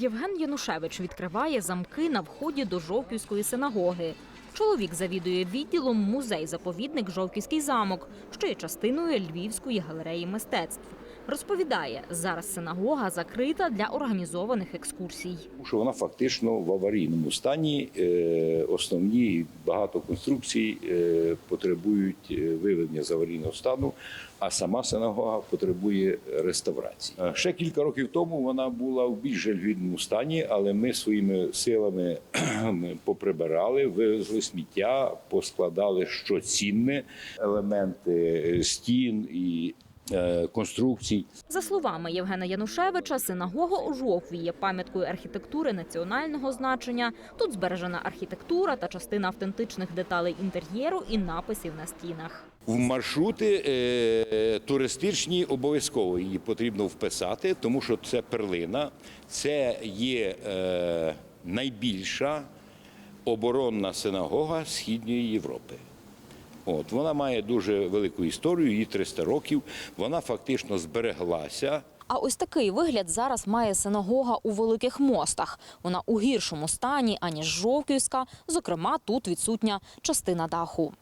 Євген Янушевич відкриває замки на вході до Жовківської синагоги. Чоловік завідує відділом музей-заповідник Жовківський замок, що є частиною Львівської галереї мистецтв. Розповідає, зараз синагога закрита для організованих екскурсій. Що вона фактично в аварійному стані. Е, Основні багато конструкцій е, потребують е, виведення з аварійного стану, а сама синагога потребує реставрації. Ще кілька років тому вона була в більш жалюгідному стані, але ми своїми силами поприбирали, вивезли сміття, поскладали що цінне елементи стін і конструкцій. За словами Євгена Янушевича, синагога у Жовкві є пам'яткою архітектури національного значення. Тут збережена архітектура та частина автентичних деталей інтер'єру і написів на стінах. В маршрути е, туристичні обов'язково її потрібно вписати, тому що це перлина, це є е, найбільша оборонна синагога Східної Європи. От, вона має дуже велику історію, їй 300 років. Вона фактично збереглася. А ось такий вигляд зараз має синагога у Великих Мостах. Вона у гіршому стані, аніж Жовківська. Зокрема, тут відсутня частина даху.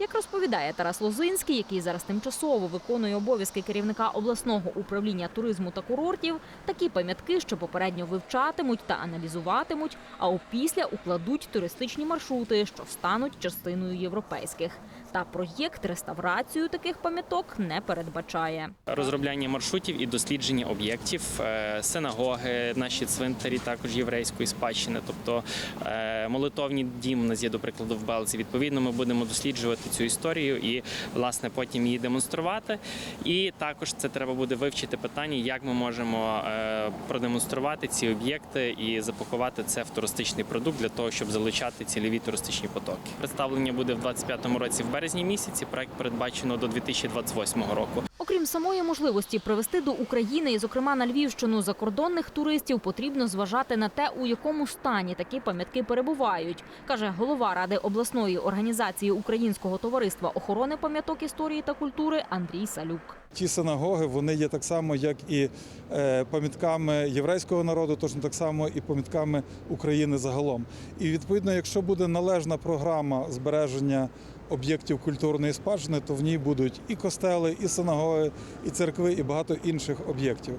Як розповідає Тарас Лозинський, який зараз тимчасово виконує обов'язки керівника обласного управління туризму та курортів, такі пам'ятки, що попередньо вивчатимуть та аналізуватимуть, а опісля укладуть туристичні маршрути, що стануть частиною європейських. Та проєкт реставрацію таких пам'яток не передбачає. розробляння маршрутів і дослідження об'єктів, е, синагоги, наші цвинтарі, також єврейської спадщини. Тобто е, молитовні дім нас є, до прикладу, в Белці. Відповідно, ми будемо досліджувати цю історію і власне потім її демонструвати. І також це треба буде вивчити питання, як ми можемо е, продемонструвати ці об'єкти і запакувати це в туристичний продукт для того, щоб залучати цільові туристичні потоки. Представлення буде в 25-му році в березні місяці. Проект передбачено до 2028 року. Окрім самої можливості привезти до України, і зокрема на Львівщину, закордонних туристів, потрібно зважати на те, у якому стані такі пам'ятки перебувають, каже голова ради обласної організації Українського товариства охорони пам'яток історії та культури Андрій Салюк. Ті синагоги вони є так само, як і е, пам'ятками єврейського народу, точно так само і пам'ятками України загалом. І відповідно, якщо буде належна програма збереження об'єктів культурної спадщини, то в ній будуть і костели, і синагоги, і церкви, і багато інших об'єктів.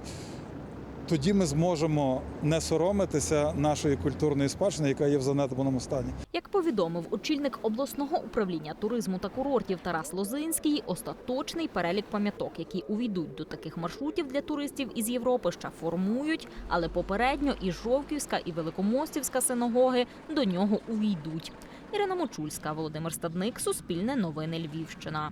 Тоді ми зможемо не соромитися нашої культурної спадщини, яка є в занедбаному стані. Як повідомив очільник обласного управління туризму та курортів Тарас Лозинський, остаточний перелік пам'яток, які увійдуть до таких маршрутів для туристів із Європи, ще формують, але попередньо і Жовківська, і Великомостівська синагоги до нього увійдуть. Ірина Мочульська, Володимир Стадник, Суспільне новини Львівщина.